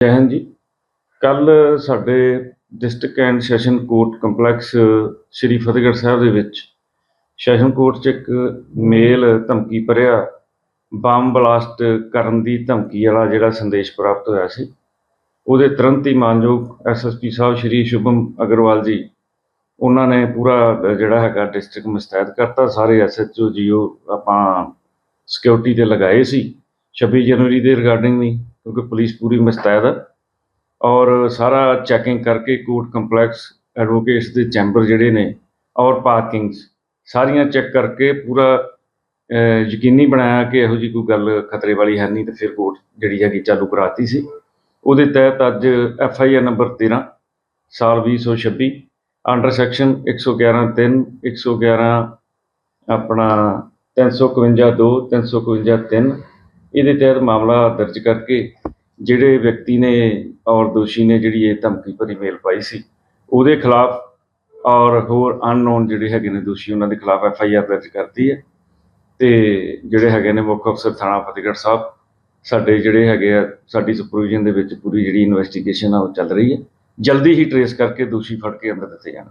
ਜੈ ਹਿੰਦ ਜੀ। ਕੱਲ ਸਾਡੇ district and session court complex, Sri Fatehgarh Sahib ਦੇ ਵਿੱਚ ਸੈਸ਼ਨ ਕੋਰਟ 'ਚ ਇੱਕ ਮੇਲ ਧਮਕੀ ਭਰਿਆ, ਬੰਬ ਬਲਾਸਟ ਕਰਨ ਦੀ ਧਮਕੀ ਵਾਲਾ ਜਿਹੜਾ ਸੰਦੇਸ਼ ਪ੍ਰਾਪਤ ਹੋਇਆ ਸੀ। ਉਹਦੇ ਤੁਰੰਤ ਹੀ ਮਾਨਯੋਗ ਐਸਐਸਪੀ ਸਾਹਿਬ ਸ਼੍ਰੀ ਸ਼ੁਭਮ ਅਗਰਵਾਲ ਜੀ, ਉਹਨਾਂ ਨੇ ਪੂਰਾ ਜਿਹੜਾ ਹੈਗਾ ਡਿਸਟ੍ਰਿਕਟ ਮੁਸਤੈਦ ਕਰਤਾ। ਸਾਰੇ ਐਸਐਚਓ ਜੀਓ ਆਪਾਂ ਸਿਕਿਉਰਿਟੀ ਤੇ ਲਗਾਏ ਸੀ। 26 ਜਨਵਰੀ ਦੇ ਰਿਗਾਰਡਿੰਗ ਵੀ ਕਿਉਂਕਿ ਪੁਲਿਸ ਪੂਰੀ ਮੁਸਤੈਦ ਹੈ ਔਰ ਸਾਰਾ ਚੈਕਿੰਗ ਕਰਕੇ ਕੋਰਟ ਕੰਪਲੈਕਸ ਐਡਵੋਕੇਟਸ ਦੇ ਚੈਂਬਰ ਜਿਹੜੇ ਨੇ ਔਰ ਪਾਰਕਿੰਗਸ ਸਾਰੀਆਂ ਚੈੱਕ ਕਰਕੇ ਪੂਰਾ ਯਕੀਨੀ ਬਣਾਇਆ ਕਿ ਇਹੋ ਜਿਹੀ ਕੋਈ ਗੱਲ ਖਤਰੇ ਵਾਲੀ ਹੈ ਨਹੀਂ ਤੇ ਫਿਰ ਕੋਰਟ ਜਿਹੜੀ ਹੈਗੀ ਚਾਲੂ ਕਰਾਤੀ ਸੀ। ਉਹਦੇ ਤਹਿਤ ਅੱਜ ਐਫ ਆਈ ਆਰ ਨੰਬਰ 13 ਸਾਲ 2026 ਅੰਡਰ ਸੈਕਸ਼ਨ 111 3 111 ਆਪਣਾ 351 2 351 3 ਇਹਦੇ ਤਹਿਤ ਮਾਮਲਾ ਦਰਜ ਕਰਕੇ ਜਿਹੜੇ ਵਿਅਕਤੀ ਨੇ ਔਰ ਦੋਸ਼ੀ ਨੇ ਜਿਹੜੀ ਇਹ ਧਮਕੀ ਭਰੀ ਮੇਲ ਪਾਈ ਸੀ, ਉਹਦੇ ਖਿਲਾਫ ਔਰ ਹੋਰ ਅਨਨੋਨ ਜਿਹੜੇ ਹੈਗੇ ਨੇ ਦੋਸ਼ੀ, ਉਹਨਾਂ ਦੇ ਖਿਲਾਫ ਐਫ ਆਈ ਆਰ ਦਰਜ ਕਰਤੀ ਹੈ। ਤੇ ਜਿਹੜੇ ਹੈਗੇ ਨੇ ਮੁੱਖ ਅਫਸਰ ਥਾਣਾ ਫਤਿਹਗੜ੍ਹ ਸਾਹਿਬ, ਸਾਡੇ ਜਿਹੜੇ ਹੈਗੇ ਆ, ਸਾਡੀ ਸੁਪਰਵਿਜ਼ਨ ਦੇ ਵਿੱਚ ਪੂਰੀ ਜਿਹੜੀ ਇਨਵੈਸਟੀਗੇਸ਼ਨ ਆ, ਉਹ ਚੱਲ ਰਹੀ ਹੈ। ਜਲਦੀ ਹੀ ਟਰੇਸ ਕਰਕੇ ਦੋਸ਼ੀ ਫੜ ਕੇ ਅੰਦਰ ਦਿੱਤੇ ਜਾਣ।